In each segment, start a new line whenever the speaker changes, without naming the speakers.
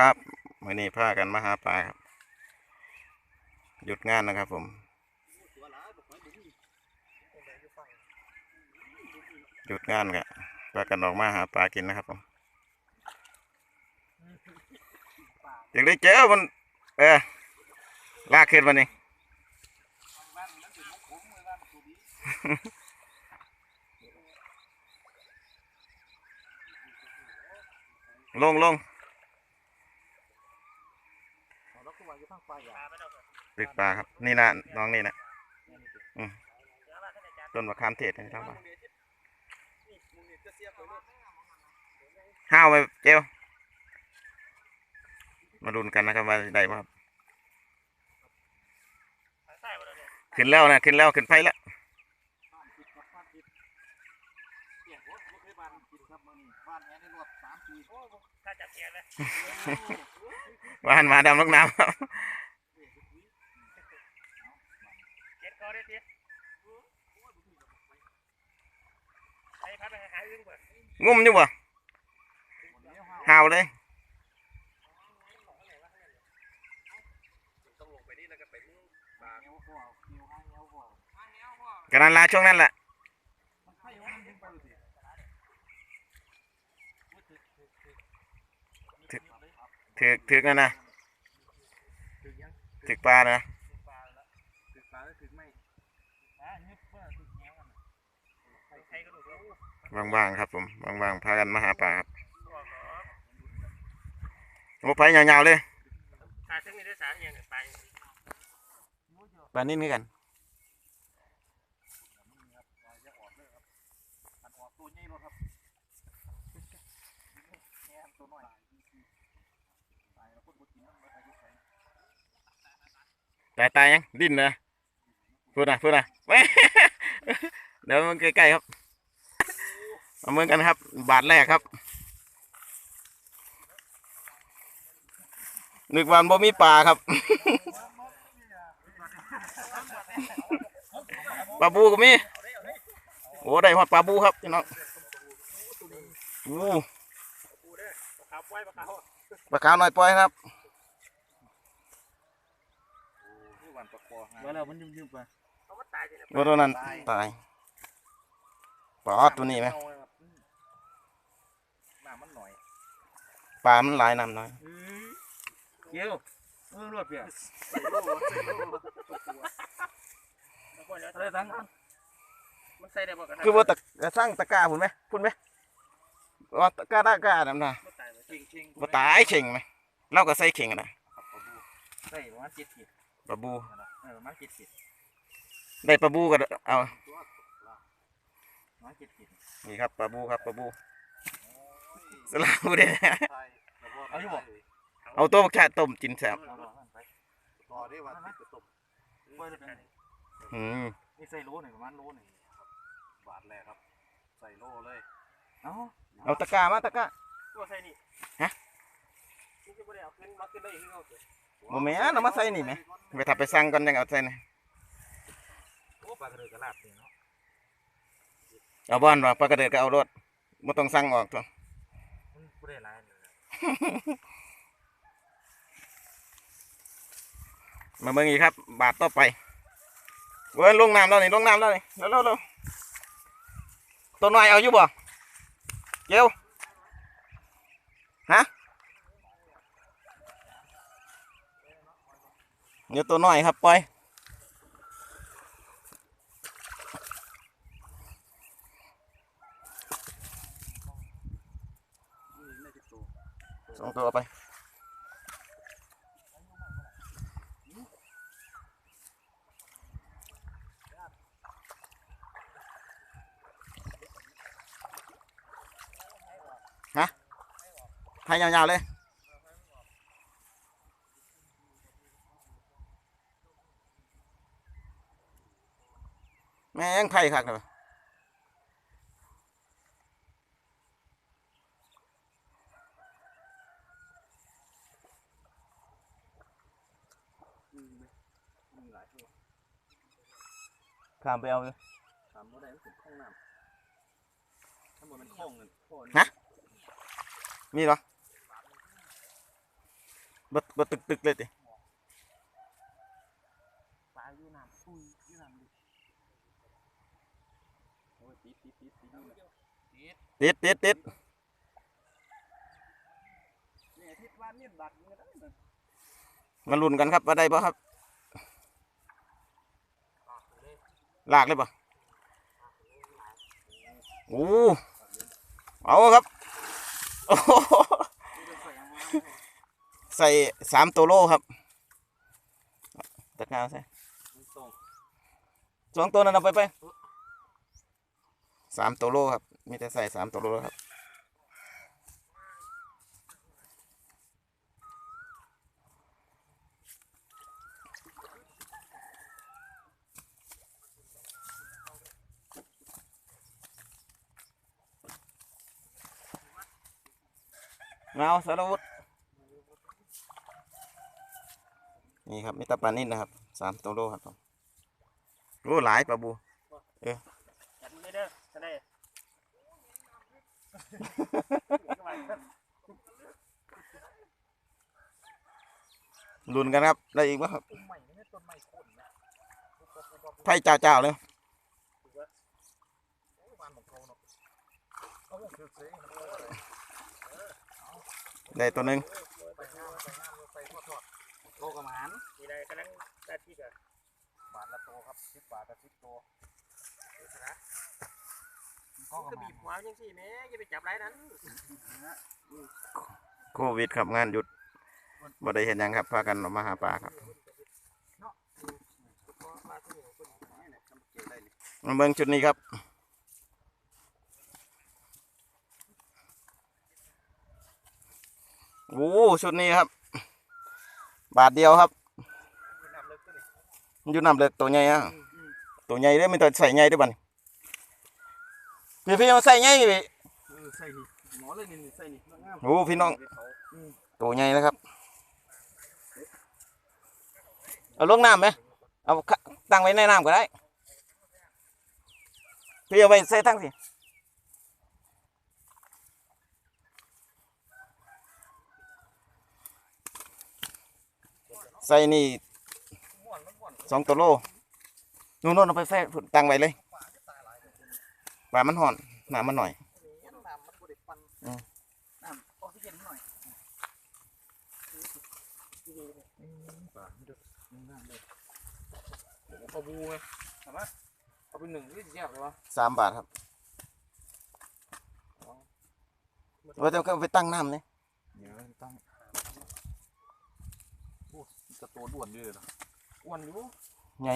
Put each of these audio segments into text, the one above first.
ครับวันนี้พากันมาหาปลาครับ หยุดงานนะครับผม หยุดงานกะพากันออกมาหาปลากินนะครับผมอยากได้เจอมัน เออลากขึ้นมานี่ลงลง ตึกปลาครับ นี่นะน้องนี่นะอืมต้นมะขามเทศนะครับว่าห้าวไปเจวมาดูกันนะครับว่าได้ป่ะครับขึ้นแล้วนะขึ้นแล้วขึ้นไฟแล้วว่านมาดำลูกน้ำครับ
เจ็ด ก็ได้ทีใช้พัดไปหาอึ้งเบิด
งุ่มอยู่บ่หาวเลย
กั
นนั้นละช่วงนั้นแหละถึกถึกถึกนั่นนะ ถึกปลานะ
ถึงปลาแล้วถึงไม่อะเงี้ยเพื่อถึงแง้วกันใครก็ดูแล้ว
ว่างๆครับผมว่างๆพากันมาหาปลาครับ
บอกเนาะ
โอ้ไปยาวๆเลย
สาถึงนี่ได้สาอย่างไป
ปลานิ่นี่กัน
มันออกตัวใหญ่รถครับแง้มตัวน้อยตายแล้วคนบ่กินมันบ่ไปที่ไส
ตายตายยังดิ้นนะพูดนะพูดนะเว้ยเดี๋ยวมันใกล้ๆครับมาเมืองกันครับ บาทแรกครับ นึกวามันบ่มีปลาครับปลาบูก็มีโอ้ได้หอดปลาบูครับพี่น้องโอ้
ขาปล่อยปลาเขา
ปลาขาวหน่อยปล่อยครับ
ว่าแล้วมันยุ่มๆไปเขาก็ตายสินะ
ว่าตัวนั้นตายปลาออดตัวนี้ไหม
น้ำมันหน่อย
ปลามันหลายน้ำน้อย
เกี่ยวเออรวดเปียอะไรทั้งมันใส่ได้บ่กัน
คือว่าตะกะสร้างตะกร้าพุ่นไหมพุ่นไหมว่าตะกร้าตะกร้าน้ำนะ
ตายจริงจริง
ว่าตายเข่งไหมเราก็ใส่เข่งอะนะ
ใส่ประมาณเจ็ดขีด
ปลาบู
เออประมาณเจ็ดขีด
ได้ปลาบูก็เอา
ประมาณเจ็ดขีด
นี่ครับปลาบูครับปลาบูสลาบูเด้
เอาอยู่บ่
เอาตัวบักชาต้มกินแซ่บ
เอาบ่ไป
ต่อได้วันที่จะตก
ปล่อยเลยเป็น
อืม
นี่ใส่โลหนึ่งประมาณโลหนึ่ง
บาทแรกครับ ใส่โล่เลย
เอ้า
เอาตะกร้ามาตะกร้า
ตัวใส่นี่
ฮะ
นี่จะบ่ได้เอาขึ้นมาขึ้นได้อีกเอาสิ
บ่แม่นเอามาใส่นี่ไหมไปถ้าไปสั่งก่อนยังเอาใส่นี่
โอ้ปลากระเดือกกระลาบนี่เนาะ
เอาบ้านว่าปลากระเดิดก็เอารถบ่ต้องสั่งออกตัว
มันบ่ได้หลายเลย
มาเบิ่งอีกครับ บาทต่อไปเว้ยลงน้ำแล้วนี่ลงน้ำแล้วนี่เร็วๆเร็วตัวน้อยเอาอยู่บ่เกียวฮะ เดี๋ยวตัวน้อยครับปล่อยสองตัวเอาไปให้ยาวๆเลย แม่งไผ่ คักเลย
มีหลายตัว
ข้ามไปเอาเลย
ถามบ่ได้มันเป็นคลองน้ำถ้าบ่มันคลองเงินคลอง
มีเหรอบ่บ่ตึกตึกเลยติ
ปลาอยู่น้ำปุยอยู่น้ำดิโอ้ยติดติดติดติด ติด
ติดติดติด
เนี่ยทิศวันนี่ดักอยู่นะ
มาลุ้นกันครับว่าได้บ่ครับลากเลยบ่โอ้เอาครับใส่สามตัวโลครับตะการใส่
ส่ง
สองตัวนั้นเอาไปไป สามตัวโลครับ มีแต่ใส่สามตัวโลครับมาเอาสารวุฒนี่ครับมีแตะปลานิ่นนะครับสามตัวโลครับผมโอ้หลายปลาบู
จัดไม่ ได้จะได้
ลุ้นกันครับ ได้อีกไหมครับ
ต้นใหม่ไม่ใช่ต้นใหม่คนนะ
ไผ่เจ้าเจ้าๆเลย
บ้านของเขาเนาะเขาบอกคือเสียง
ได้ตัวหนึ่ง
ไปงามไปงามไปทอดทอดโตกับหมานมีอะไรกำลังได้ที่กับหมานละโตครับสิบบาทกับสิบโต ก็บีบหัวยังสิแม่อย่าไปจับไรนั้น
โควิดครับงานหยุดบ่ได้เห็นยังครับพากันออกมาหาปลาครับมาเบิ่งชุดนี้ครับโอ้ชุดนี้ครับ บาทเดียวครับมันอยู่น้ำเลือกตัวใหญ่อะตัวใหญ่เด้อมันตัวใส่ใหญ่เด้วยบัด นพี่พี่เอาใส่ใหญ่พี่
ใส่นี่หมอเลยนี่ใส่นี่งาม
โอ้พี่น้องตัวใหญ่แล้วครับเอาลงน้ำไหมเอาขะตั้งไว้ในน้ำก็ได้พี่เอาไว้ใส่ทั้งสิใส่นี่สองตัวโลนู่นๆเอาไปใส่ตั้งไว้เลย ปลามันห่อนน้ำมันหน่อย
น้ำมันบริปัน
อืม
น้ำออกซิเจนหน่อยปลาบูไงเห็นไหมเอาไปหนึ่งที่แยกเลยวะ
สามบาทครับว่าจะไปตั้งน้ำเนี่ย
เดี๋ยวตั้งโอ้กระตัวด่วนด้วยนะ
อ้วนอยู่
ไง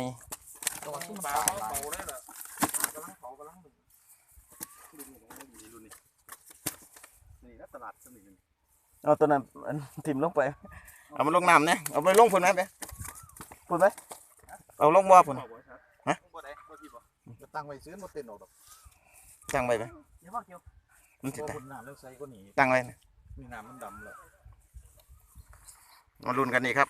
ตอนที่ปลาเขาเผาได้เหรอกำลังเผากำลังดึง
รุ่นนี้ของดีรุ่นนี้ นี่นะตลาดสนิท
เอาตัวนั้นอันถิ่มลงไป เอามันลงน้ำเนี่ยเอาไปลงพุ่นไหมไปพุ่นไหมเอาลงบ่อพุ่นฮะ
บ่ได้บ่ที่บ่
จะตั้งไว้ซื้อมาเต้นออกดอก
ตั้งไว้ไหม
เดี๋ยวว่าเกี่ยว
มันสิ
เพราะ
ได้
คนน้ำแล้วใส่ก็หนี
ตั้งไว้นะ
นี่น้ำมันดำเลย
มาลุ้นกันนี่ครับ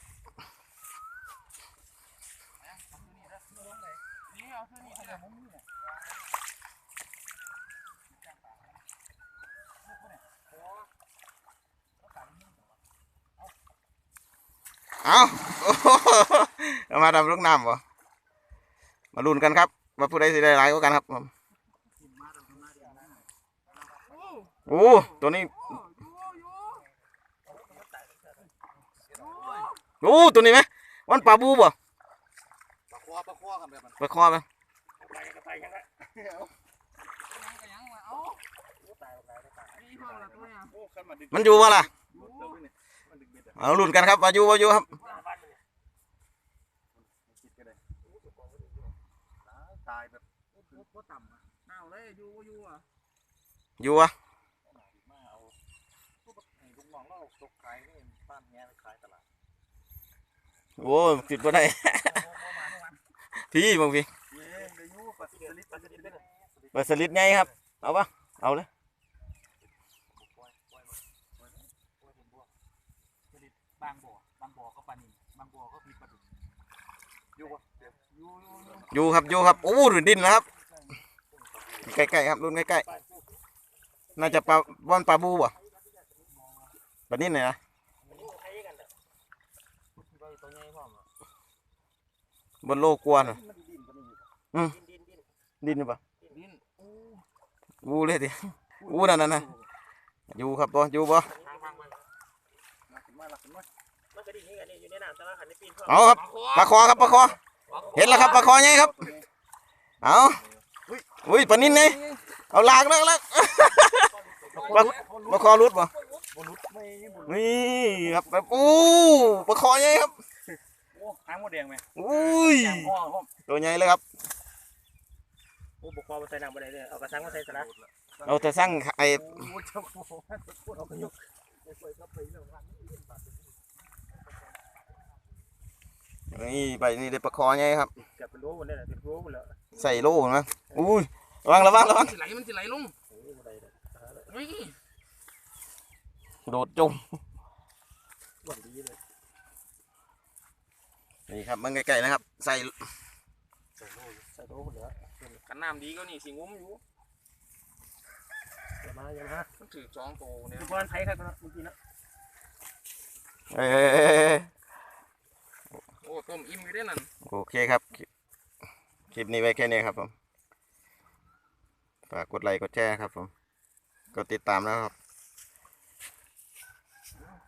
นี่เอาเท่านี้เท่ามุมนี่
เอาโอ้โหเอามาดำลงน้ำบ่มาลุ้นกันครับว่าผู้ใดสิได้หลายกว่ากันครับผมโอ้ตัวนี้โอ้ตัวนี้ไหมวันปลาบูบ่
ปลาคอปลาคอกันแบบมัน
ปลาคอไหม
ไปก็ไปยังไงเอายังวะเอาตายตายตายนี่พวกเราตัวเนี่ย
โอ้ขันมาดึก
มันอยู่บ่ล่ะ
มันดึก เบ็ดอะ
เอาลุ้นกันครับว่าอยู่ว่าอยู่ครับ
คิดก็ได้ตายแบบ
บ่ต่ำอะน่าเลยอยู่อยู่อะ
อยู่วะ
มาเอาลูกน้องเราตกขายนี่บ้านแง่ไปขายตลาด
โอ้ยติดบ่ได้พี่มึงพี่
เย้เดี๋ยวยูปลาสลิดปลาสลิดเป็น
เปิดสลิดไงครับ เอาปะเอาเลย
บางบ่อบางบ่อก็ปลานิลบางบ่อก็มีปลาดุกอ
ยู่ปะเดี๋ยว
อยู่อยู่อยู่
ครับอยู่ครับโอ้ดูดดินนะครับใกล้ๆครับรุ่นใกล้ๆน่าจะปลาว่อนปลาบูบ่ะปลานิลหน่
ยนะ
บนโลกวนอื
มดิน
หรือเปล่าวูเลยดิวูนั่นนั่ะนะอยู่ครับตัวอยู่บ่
มันก็ดินนี่กันนี่อยู่ในน้ำแต่ว่าขันในปีน
เอาครับปลาคอครับปลาคอ เห็นแล้วครับปลาคอไงครับ เอาอุ้ยปลานิ่นไงเอาลากลากลากปลาปลาคอรุดบ่
บนุษไม่บนุษ
นี่ครับแบบอู้ปลาคอไงครับ
โอ้หางมดแดงไหม
อุ้ย
แกงพ่อพ่อ
ตัวใหญ่เลยครับ
โอ้บกคอมาใส่น้ำบ่ได้เลยเอากระสังมาใส่สละ
เอาแต่สั่งไอ้
โอ้เจ้าโอ้พูดเอาไปยกไปไปก็ไปเรื่อง นั้น
นี่ไปนี่ได้ปลาคอไงครับ
เกือบเป็นรู้หมดเลยเป็นรู้หมดแล้ว
ใส่โล่นะอุ้ยระวังระวังระวัง
สิไหลมันสิไหลลงโอ้บ่ได้เลยเฮ้ย
โดดจม
บ่ดีเลย
นี่ครับมันใกล้ๆนะครับ ใส่
ใส่โลใส่โลหมดแล้วกันน้ำดีก็นี่สิงุ้มอยู่อย่ามาอย่ามา
มันถือสองโตเนี่ย
คือบอลไทยครับเมื่อกี้นะ
เอ้ยเอ้ยเอ้ยเอ้ย
โอ้ต้มอิ่มอยู่ได้นั่น
โอเคครับ คลิปนี้ไว้แค่นี้ครับผม ฝากกดไลค์กดแชร์ครับผม กดติดตามนะครับ